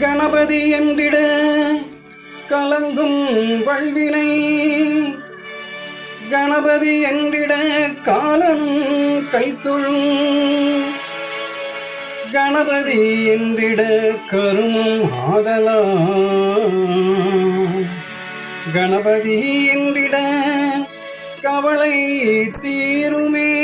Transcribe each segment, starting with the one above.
கணபதி என்றிட கலங்கும் வல்வினை கணபதி என்றிட காலனும் கைத்தொழும் கணபதி என்றிட கருமம் ஆதலா. கணபதி என்றிட கவலை தீருமே.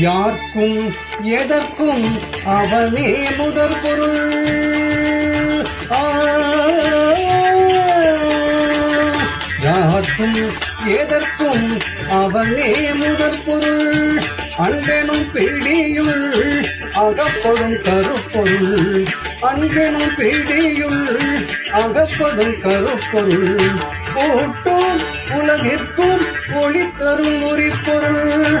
யாருக்கும் எதற்கும் அவனே முதற் பொருள். யாருக்கும் எதற்கும் அவனே முதற் பொருள். அன்பெனும் பிடியுள் அகப்படும் கருப்பொருள். அன்பெனும் பிடியுள் அகப்படும் கருப்பொருள். கூட்டும் உலகிற்கும் ஒளி தரும் உரிப்பொருள்.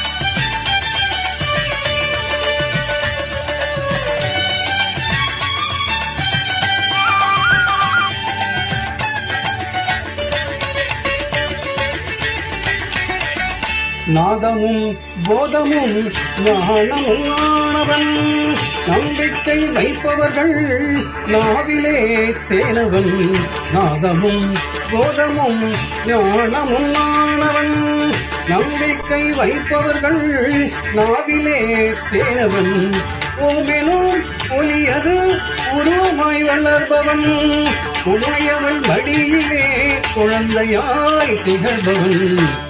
நாதமும் போதமும் ஞானமும் ஆனவன். நம்பிக்கை வைப்பவர்கள் நாவிலே தேனவன். நாதமும் போதமும் ஞானமும் ஆனவன். நம்பிக்கை வைப்பவர்கள் நாவிலே தேனவன். ஓமெனும் ஒலியது உருவமாய் வளர்பவன். உமையவள் வழியிலே குழந்தையாய் திகழ்பவன்.